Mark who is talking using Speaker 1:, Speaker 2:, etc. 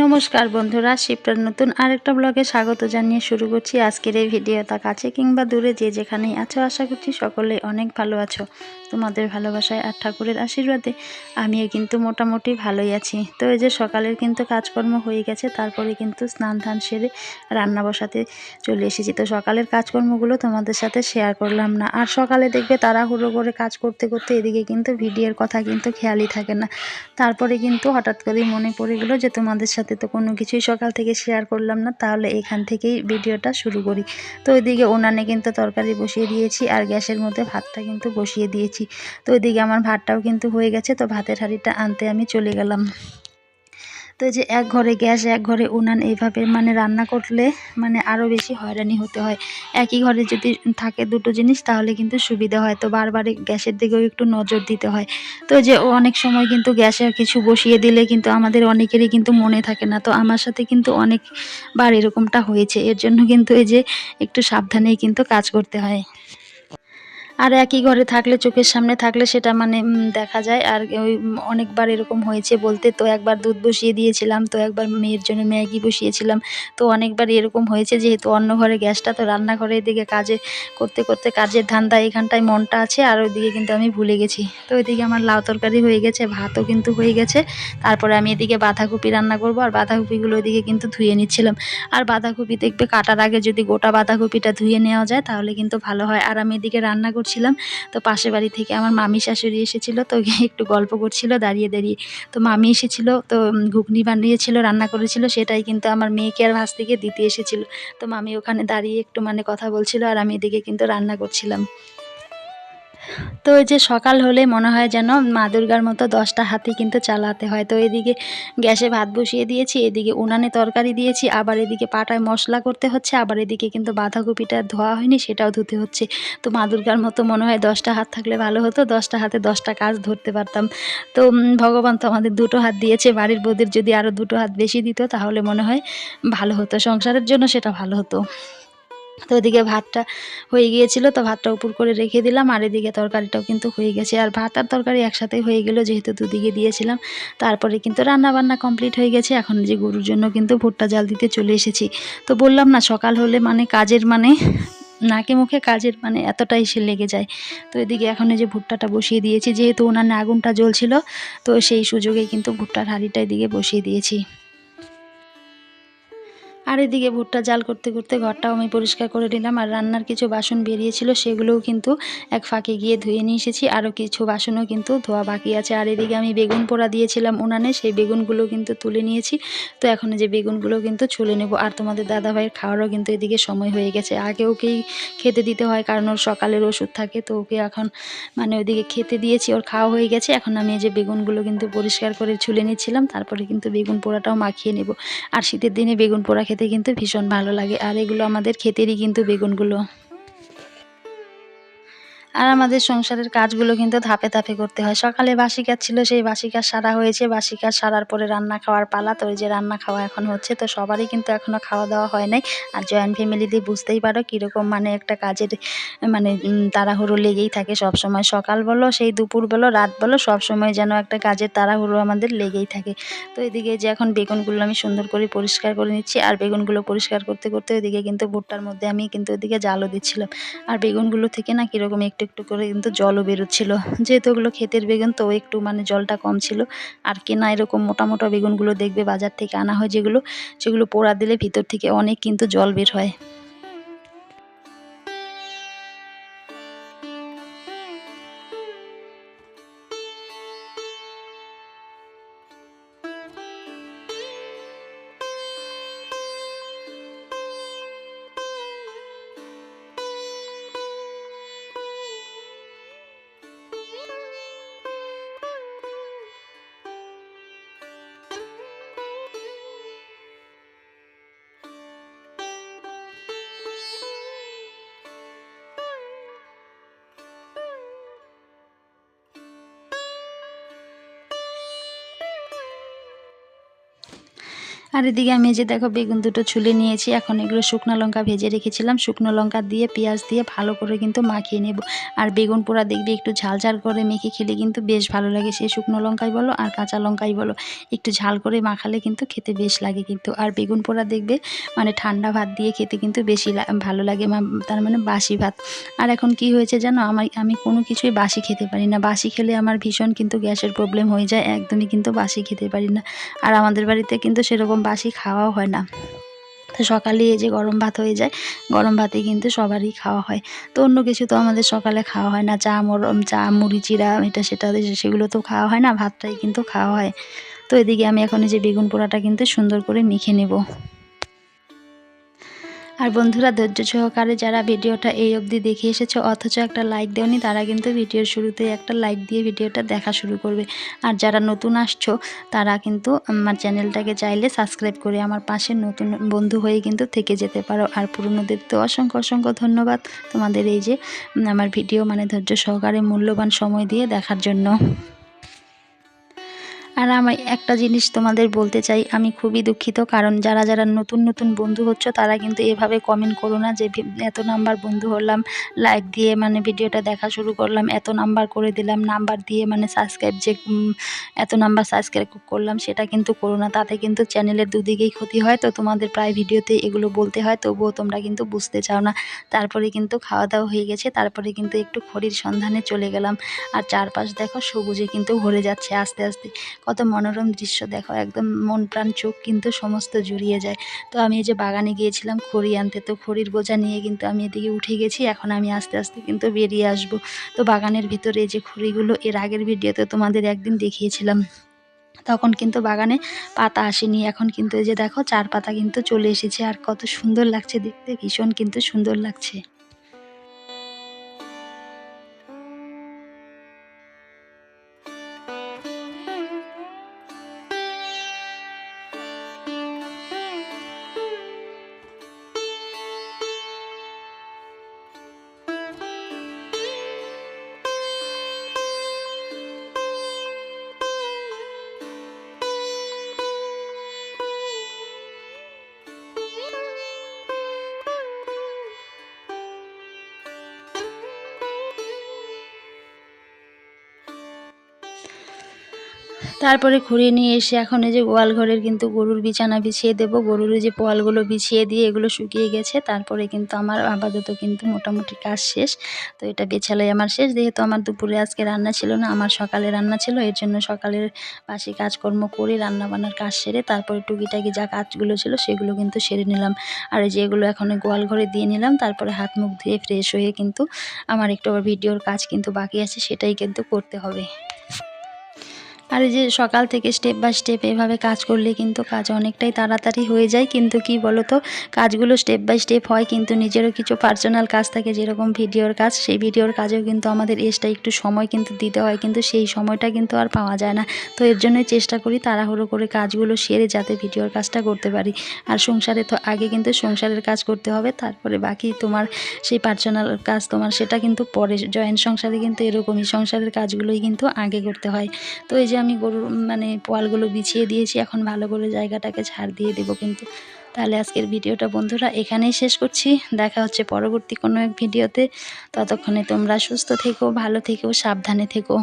Speaker 1: নমস্কার বন্ধুরা শিপটার নতুন আরেকটা ব্লগে স্বাগত জানিয়ে শুরু করছি আজকের এই ভিডিওটা। কাছে কিংবা দূরে যে যেখানেই আছো, আশা করছি সকলে অনেক ভালো আছো। তোমাদের ভালোবাসায় আর ঠাকুরের আশীর্বাদে আমিও কিন্তু মোটামুটি ভালোই আছি। তো এই যে সকালের কিন্তু কাজকর্ম হয়ে গেছে, তারপরে কিন্তু স্নান ধান সেরে রান্না বসাতে চলে এসেছি। তো সকালের কাজকর্মগুলো তোমাদের সাথে শেয়ার করলাম না। আর সকালে দেখবে তাড়াহুড়ো করে কাজ করতে করতে এদিকে কিন্তু ভিডিওর কথা কিন্তু খেয়ালই থাকে না। তারপরে কিন্তু হঠাৎ করেই মনে পড়ে গেলো যে তোমাদের সাথে তো কোনো কিছুই সকাল থেকে শেয়ার করলাম না, তাহলে এখান থেকেই ভিডিওটা শুরু করি। তো ওইদিকে ওনানে কিন্তু তরকারি বসিয়ে দিয়েছি আর গ্যাসের মধ্যে ভাতটা কিন্তু বসিয়ে দিয়েছি। তো ওইদিকে আমার ভাতটাও কিন্তু হয়ে গেছে, তো ভাতের হাঁড়িটা আনতে আমি চলে গেলাম। তো যে এক ঘরে গ্যাস, এক ঘরে উনান, এইভাবে মানে রান্না করলে মানে আরও বেশি হয়রানি হতে হয়। একই ঘরে যদি থাকে দুটো জিনিস, তাহলে কিন্তু সুবিধা হয়। তো বারবার গ্যাসের দিকেও একটু নজর দিতে হয়। তো যে অনেক সময় কিন্তু গ্যাসে কিছু বসিয়ে দিলে কিন্তু আমাদের অনেকেরই কিন্তু মনে থাকে না। তো আমার সাথে কিন্তু অনেকবার এরকমটা হয়েছে। এর জন্য কিন্তু এই যে একটু সাবধানেই কিন্তু কাজ করতে হয়। আর একই ঘরে থাকলে, চোখের সামনে থাকলে সেটা মানে দেখা যায়। আর ওই অনেকবার এরকম হয়েছে বলতে, তো একবার দুধ বসিয়ে দিয়েছিলাম, তো একবার মেয়ের জন্য ম্যাগি বসিয়েছিলাম। তো অনেকবার এরকম হয়েছে, যেহেতু অন্য ঘরে গ্যাসটা, তো রান্নাঘরে এদিকে কাজে, করতে করতে কাজের ধান্দা এখানটায় মনটা আছে, আর ওইদিকে কিন্তু আমি ভুলে গেছি। তো ওইদিকে আমার লাউ তরকারি হয়ে গেছে, ভাতও কিন্তু হয়ে গেছে। তারপরে আমি এদিকে বাঁধাকপি রান্না করব, আর বাঁধাকপিগুলো ওইদিকে কিন্তু ধুয়ে নিচ্ছিলাম। আর বাঁধাকপি দেখবে কাটার আগে যদি গোটা বাঁধাকপিটা ধুয়ে নেওয়া যায়, তাহলে কিন্তু ভালো হয়। আর আমি এদিকে রান্না করছিলাম। তো পাশে বাড়ি থেকে আমার মামি শাশুড়ি এসেছিল, তো একটু গল্প করছিল, দাঁড়িয়ে দাঁড়িয়ে। তো মামি এসেছিল, তো ঘুগনি বানিয়েছিল, রান্না করেছিল, সেটাই কিন্তু আমার মেয়েকে আর ভাস থেকে দিতে এসেছিল। তো মামি ওখানে দাঁড়িয়ে একটু মানে কথা বলছিল, আর আমি এদিকে কিন্তু রান্না করছিলাম। তো ওই যে সকাল হলে মনে হয় যেন মা দুর্গার মতো দশটা হাতি কিন্তু চালাতে হয়। তো এদিকে গ্যাসে ভাত বসিয়ে দিয়েছি, এদিকে উনানে তরকারি দিয়েছি, আবার এদিকে পাটায় মশলা করতে হচ্ছে, আবার এদিকে কিন্তু বাঁধাকপিটা ধোয়া হয়নি, সেটাও ধুতে হচ্ছে। তো মা দুর্গার মতো মনে হয় দশটা হাত থাকলে ভালো হতো, দশটা হাতে দশটা কাজ ধরতে পারতাম। তো ভগবান তো আমাদের দুটো হাত দিয়েছে, বাড়ির বৌদির যদি আরও দুটো হাত বেশি দিত, তাহলে মনে হয় ভালো হতো, সংসারের জন্য সেটা ভালো হতো। তো ওদিকে ভাতটা হয়ে গিয়েছিল, তো ভাতটা উপর করে রেখে দিলাম, আর এদিকে তরকারিটাও কিন্তু হয়ে গেছে। আর ভাত আর তরকারি একসাথে হয়ে গেল, যেহেতু দুদিকে দিয়েছিলাম, তারপরে কিন্তু রান্না বান্না কমপ্লিট হয়ে গেছে। এখন যে গরুর জন্য কিন্তু ভুট্টা জাল দিতে চলে এসেছি। তো বললাম না, সকাল হলে মানে কাজের মানে নাকে মুখে কাজের মানে এতটাই সে লেগে যায়। তো এদিকে এখন এই যে ভুট্টাটা বসিয়ে দিয়েছি, যেহেতু ওনার আগুনটা জ্বলছিল, তো সেই সুযোগে কিন্তু ভুট্টার হাঁড়িটা এদিকে বসিয়ে দিয়েছি। আর এদিকে ভুট্টা জাল করতে করতে ঘরটাও আমি পরিষ্কার করে নিলাম। আর রান্নার কিছু বাসন বেরিয়েছিল, সেগুলোও কিন্তু এক ফাঁকে গিয়ে ধুয়ে নিয়ে এসেছি। আরও কিছু বাসনও কিন্তু ধোয়া বাকি আছে। আর এদিকে আমি বেগুন পোড়া দিয়েছিলাম উনানে, সেই বেগুনগুলো কিন্তু তুলে নিয়েছি। তো এখন যে বেগুনগুলো কিন্তু ছুলে নেব। আর তোমাদের দাদাভাইয়ের খাওয়ারও কিন্তু এদিকে সময় হয়ে গেছে। আগে ওকেই খেতে দিতে হয়, কারণ ওর সকালের ওষুধ থাকে। তো ওকে এখন মানে ওইদিকে খেতে দিয়েছি, ওর খাওয়া হয়ে গেছে। এখন আমি যে বেগুনগুলো কিন্তু পরিষ্কার করে ছুলে নিচ্ছিলাম। তারপরে কিন্তু বেগুন পোড়াটাও মাখিয়ে নেব। আর শীতের দিনে বেগুন পোড়া খেতে কিন্তু ভীষণ ভালো লাগে। আর এগুলো আমাদের ক্ষেতেরই কিন্তু বেগুনগুলো। আর আমাদের সংসারের কাজগুলো কিন্তু ধাপে ধাপে করতে হয়। সকালে বাসি কাজ ছিল, সেই বাসি কাজ সারা হয়েছে। বাসি কাজ সারার পরে রান্না খাওয়ার পালা। তো যে রান্না খাওয়া এখন হচ্ছে, তো সবারই কিন্তু এখনও খাওয়া দাওয়া হয় নাই। আর জয়েন্ট ফ্যামিলিতে বুঝতেই পারো কীরকম মানে একটা কাজের মানে তাড়াহুড়ো লেগেই থাকে সব সময় সকাল বলো, সেই দুপুর বলো, রাত বলো সব সময় যেন একটা কাজের তাড়াহুড়ো আমাদের লেগেই থাকে। তো এদিকে যে এখন বেগুনগুলো আমি সুন্দর করে পরিষ্কার করে নিচ্ছি। আর বেগুনগুলো পরিষ্কার করতে করতে ওইদিকে কিন্তু ভুট্টার মধ্যে আমি কিন্তু ওইদিকে জালও দিচ্ছিলাম। আর বেগুনগুলো থেকে না কীরকম একটু একটু একটু করে কিন্তু জলও বেরোচ্ছিল। যেহেতু ওগুলো ক্ষেতের বেগুন, তো একটু মানে জলটা কম ছিল। আর কেনা এরকম মোটা মোটা বেগুনগুলো দেখবে বাজার থেকে আনা হয় যেগুলো, সেগুলো পোড়া দিলে ভিতর থেকে অনেক কিন্তু জল বের হয়। আর এদিকে আমি যে দেখো বেগুন দুটো ছুলে নিয়েছি। এখন এগুলো শুকনো লঙ্কা ভেজে রেখেছিলাম। শুকনো লঙ্কা দিয়ে, পেঁয়াজ দিয়ে ভালো করে কিন্তু মাখিয়ে নেব। আর বেগুন পোড়া দেখবি একটু ঝাল ঝাল করে মেখে খেলে কিন্তু বেশ ভালো লাগে। সে শুকনো লঙ্কাই বলো আর কাঁচা লঙ্কাই বলো, একটু ঝাল করে মাখালে কিন্তু খেতে বেশ লাগে কিন্তু। আর বেগুন পোড়া দেখবে মানে ঠান্ডা ভাত দিয়ে খেতে কিন্তু বেশি ভালো লাগে তার মানে বাসি ভাত। আর এখন কি হয়েছে জানো? আমার আমি কোনো কিছুই বাসি খেতে পারি না। বাসি খেলে আমার ভীষণ কিন্তু গ্যাসের প্রবলেম হয়ে যায়। একদমই কিন্তু বাসি খেতে পারি না। আর আমাদের বাড়িতে কিন্তু সেরকম বাসি খাওয়াও হয় না। তো সকালে এই যে গরম ভাত হয়ে যায়, গরম ভাতে কিন্তু সবারই খাওয়া হয়। তো অন্য কিছু তো আমাদের সকালে খাওয়া হয় না। চা মরম চা, মুড়ি চিরা এটা সেটা সেগুলো তো খাওয়া হয় না, ভাতটাই কিন্তু খাওয়া হয়। তো এদিকে আমি এখন এই যে বেগুন পোড়াটা কিন্তু সুন্দর করে মেখে নেব। আর বন্ধুরা ধৈর্য সহকারে যারা ভিডিওটা এই অবধি দেখে এসেছ, অথচ একটা লাইক দেওনি, তারা কিন্তু ভিডিওর শুরুতেই একটা লাইক দিয়ে ভিডিওটা দেখা শুরু করবে। আর যারা নতুন আসছো, তারা কিন্তু আমার চ্যানেলটাকে চাইলে সাবস্ক্রাইব করে আমার পাশে নতুন বন্ধু হয়ে কিন্তু থেকে যেতে পারো। আর পুরনোদের তো অসংখ্য অসংখ্য ধন্যবাদ তোমাদের এই যে আমার ভিডিও মানে ধৈর্য সহকারে মূল্যবান সময় দিয়ে দেখার জন্য। আর আমি একটা জিনিস তোমাদের বলতে চাই, আমি খুবই দুঃখিত, কারণ যারা যারা নতুন নতুন বন্ধু হচ্ছ, তারা কিন্তু এভাবে কমেন্ট করো না যে এত নাম্বার বন্ধু হলাম লাইক দিয়ে মানে ভিডিওটা দেখা শুরু করলাম, এত নাম্বার করে দিলাম নাম্বার দিয়ে মানে সাবস্ক্রাইব যে এত নাম্বার সাবস্ক্রাইব করলাম, সেটা কিন্তু করো না। তাতে কিন্তু চ্যানেলের দুদিকেই ক্ষতি হয়, তো তোমাদের প্রায় ভিডিওতে এগুলো বলতে হয়, তবুও তোমরা কিন্তু বুঝতে চাও না। তারপরে কিন্তু খাওয়া দাওয়া হয়ে গেছে, তারপরে কিন্তু একটু খড়ির সন্ধানে চলে গেলাম। আর চারপাশ দেখো, সবুজে কিন্তু ভরে যাচ্ছে আস্তে আস্তে। কত মনোরম দৃশ্য দেখো, একদম মন প্রাণ চোখ কিন্তু সমস্ত জুড়িয়ে যায়। তো আমি এই যে বাগানে গিয়েছিলাম খড়ি আনতে, তো খড়ির বোঝা নিয়ে কিন্তু আমি এদিকে উঠে গেছি, এখন আমি আস্তে আস্তে কিন্তু বেরিয়ে আসব। তো বাগানের ভিতরে যে খড়িগুলো, এর আগের ভিডিওতে তোমাদের একদিন দেখিয়েছিলাম। তখন কিন্তু বাগানে পাতা আসেনি, এখন কিন্তু এই যে দেখো চার পাতা কিন্তু চলে এসেছে, আর কত সুন্দর লাগছে দেখতে, ভীষণ কিন্তু সুন্দর লাগছে। তারপরে ঘুরিয়ে নিয়ে এসে এখন এই যে গোয়াল ঘরের কিন্তু গরুর বিছানা বিছিয়ে দেবো। গরুর যে পোয়ালগুলো বিছিয়ে দিয়ে এগুলো শুকিয়ে গেছে। তারপরে কিন্তু আমার আপাতত কিন্তু মোটামুটি কাজ শেষ। তো এটা বেছালাই আমার শেষ। যেহেতু আমার দুপুরে আজকে রান্না ছিল না, আমার সকালে রান্না ছিল। এর জন্য সকালের বাসি কাজকর্ম করে রান্না বান্নার কাজ সেরে তারপরে টুকিটাকি যা কাজগুলো ছিল সেগুলো কিন্তু সেরে নিলাম। আর যেগুলো এখন গোয়াল ঘরে দিয়ে নিলাম। তারপরে হাত মুখ ধুয়ে ফ্রেশ হয়ে কিন্তু আমার একটু আবার ভিডিওর কাজ কিন্তু বাকি আছে, সেটাই কিন্তু করতে হবে। আর এই যে সকাল থেকে স্টেপ বাই স্টেপ এভাবে কাজ করলে কিন্তু কাজ অনেকটাই তাড়াতাড়ি হয়ে যায়। কিন্তু কি বলো তো কাজগুলো স্টেপ বাই স্টেপ হয়, কিন্তু নিজেরও কিছু পার্সোনাল কাজ থাকে, যেরকম ভিডিওর কাজ। সেই ভিডিওর কাজেও কিন্তু আমাদের এক্সট্রা একটু সময় কিন্তু দিতে হয়, কিন্তু সেই সময়টা কিন্তু আর পাওয়া যায় না। তো এর জন্যই চেষ্টা করি তাড়াহুড়ো করে কাজগুলো সেরে যাতে ভিডিওর কাজটা করতে পারি। আর সংসারে তো আগে কিন্তু সংসারের কাজ করতে হবে, তারপরে বাকি তোমার সেই পার্সোনাল কাজ তোমার সেটা কিন্তু পরে জয়েন্ট সংসারে কিন্তু এরকমই। সংসারের কাজগুলোই কিন্তু আগে করতে হয়। তো এই যে আমি গরুর মানে পোয়ালগুলো বিছিয়ে দিয়েছি, এখন ভালো করে জায়গাটাকে ছাড় দিয়ে দেবো কিন্তু। তাহলে আজকের ভিডিওটা বন্ধুরা এখানেই শেষ করছি। দেখা হচ্ছে পরবর্তী কোনো এক ভিডিওতে। ততক্ষণে তোমরা সুস্থ থেকো, ভালো থেকো, সাবধানে থেকো।